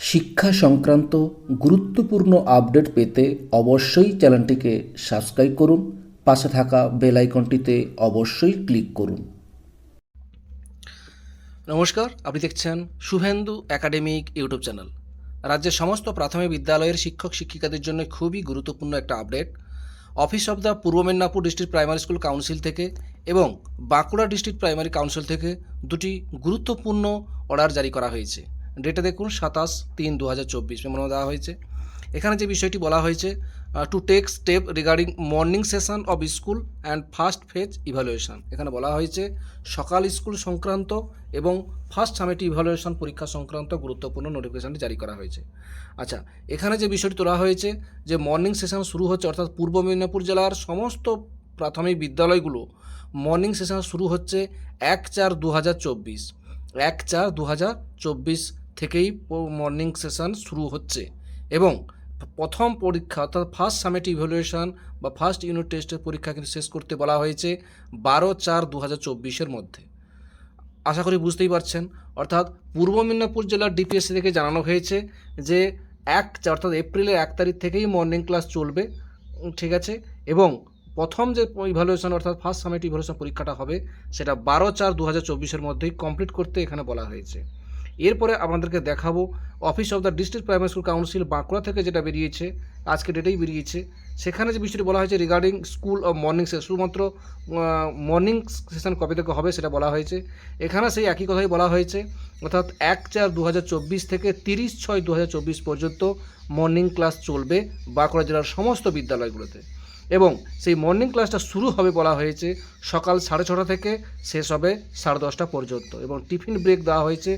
শিক্ষা সংক্রান্ত গুরুত্বপূর্ণ আপডেট পেতে অবশ্যই চ্যানেলটিকে সাবস্ক্রাইব করুন, পাশে থাকা বেল আইকনটিতে অবশ্যই ক্লিক করুন। নমস্কার, আপনি দেখছেন শুভেন্দু একাডেমিক ইউটিউব চ্যানেল। রাজ্যের সমস্ত প্রাথমিক বিদ্যালয়ের শিক্ষক শিক্ষিকাদের জন্য খুবই গুরুত্বপূর্ণ একটা update. Office of the Purba Medinipur district primary school council থেকে এবং বাঁকুড়া ডিস্ট্রিক্ট প্রাইমারি কাউন্সিল থেকে দুটি গুরুত্বপূর্ণ অর্ডার জারি করা হয়েছে। ডেটা দেখুন, সাতাশ তিন দু হাজার চব্বিশ মেমো দেওয়া হয়েছে। এখানে যে বিষয়টি বলা হয়েছে to take step regarding morning session of school and first phase evaluation এখানে বলা হয়েছে, সকাল স্কুল সংক্রান্ত এবং ফার্স্ট সামেটি ইভ্যালুয়েশন পরীক্ষা সংক্রান্ত গুরুত্বপূর্ণ নোটিফিকেশনটি জারি করা হয়েছে। আচ্ছা এখানে যে বিষয়টি তোলা হয়েছে, যে মর্নিং সেশন শুরু হচ্ছে, অর্থাৎ পূর্ব মেদিনীপুর জেলার সমস্ত প্রাথমিক বিদ্যালয়গুলো মর্নিং সেশন শুরু হচ্ছে এক চার দু হাজার চব্বিশ। এক চার দু হাজার চব্বিশ থেকেই মর্নিং সেশন শুরু হচ্ছে। এবং প্রথম পরীক্ষা অর্থাৎ ফার্স্ট সামেট ইভ্যালুয়েশন বা ফার্স্ট ইউনিট টেস্টের পরীক্ষা কিন্তু শেষ করতে বলা হয়েছে বারো চার দু হাজার চব্বিশের মধ্যে। আশা করি বুঝতেই পারছেন। অর্থাৎ পূর্ব মেদিনীপুর জেলার ডিপিএসসি থেকে জানানো হয়েছে যে এক অর্থাৎ এপ্রিলের এক তারিখ থেকেই মর্নিং ক্লাস চলবে। ঠিক আছে? এবং প্রথম যে ইভ্যালুয়েশন অর্থাৎ ফার্স্ট সামেট ইভ্যালুয়েশন পরীক্ষাটা হবে, সেটা বারো চার দু হাজার চব্বিশের মধ্যেই কমপ্লিট করতে এখানে বলা হয়েছে। এরপরে আপনাদেরকে দেখাবো office of the district primary school council Bankura থেকে যেটা বেরিয়েছে, আজকে ডেটেই বেরিয়েছে। সেখানে যে বিষয়টি বলা হয়েছে regarding school of morning session শুধুমাত্র মর্নিং সেশন কবে থেকে হবে সেটা বলা হয়েছে। এখানে সেই একই কথাই বলা হয়েছে, অর্থাৎ এক চার দু থেকে তিরিশ ছয় দু পর্যন্ত মর্নিং ক্লাস চলবে বাঁকুড়া জেলার সমস্ত বিদ্যালয়গুলোতে। এবং সেই মর্নিং ক্লাসটা শুরু হবে বলা হয়েছে সকাল সাড়ে ছটা থেকে, শেষ হবে সাড়ে দশটা পর্যন্ত এবং টিফিন ব্রেক দেওয়া হয়েছে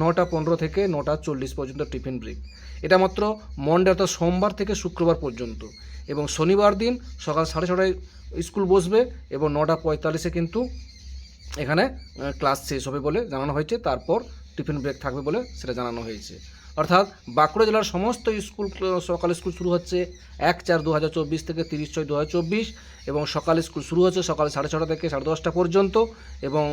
নটা পনেরো থেকে নটা চল্লিশ পর্যন্ত টিফিন ব্রেক এটা মাত্র মন্ডে অর্থাৎ সোমবার থেকে শুক্রবার পর্যন্ত এবং শনিবার দিন সকাল সাড়ে ছটায় স্কুল বসবে এবং নটা পঁয়তাল্লিশে কিন্তু এখানে ক্লাস শেষ হবে বলে জানানো হয়েছে। তারপর টিফিন ব্রেক থাকবে বলে সেটা জানানো হয়েছে। অর্থাৎ বাঁকুড়া জেলার সমস্ত স্কুল, সকাল স্কুল শুরু হচ্ছে এক চার দু থেকে তিরিশ ছয় দু এবং সকাল স্কুল শুরু হচ্ছে সকাল সাড়ে ছটা থেকে সাড়ে দশটা পর্যন্ত এবং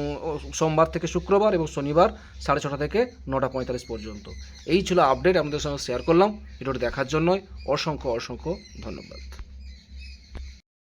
সোমবার থেকে শুক্রবার এবং শনিবার সাড়ে ছটা থেকে নটা পঁয়তাল্লিশ পর্যন্ত। এই ছিল আপডেট আমাদের সঙ্গে শেয়ার করলাম। ভিডিওটি দেখার জন্যই অসংখ্য অসংখ্য ধন্যবাদ।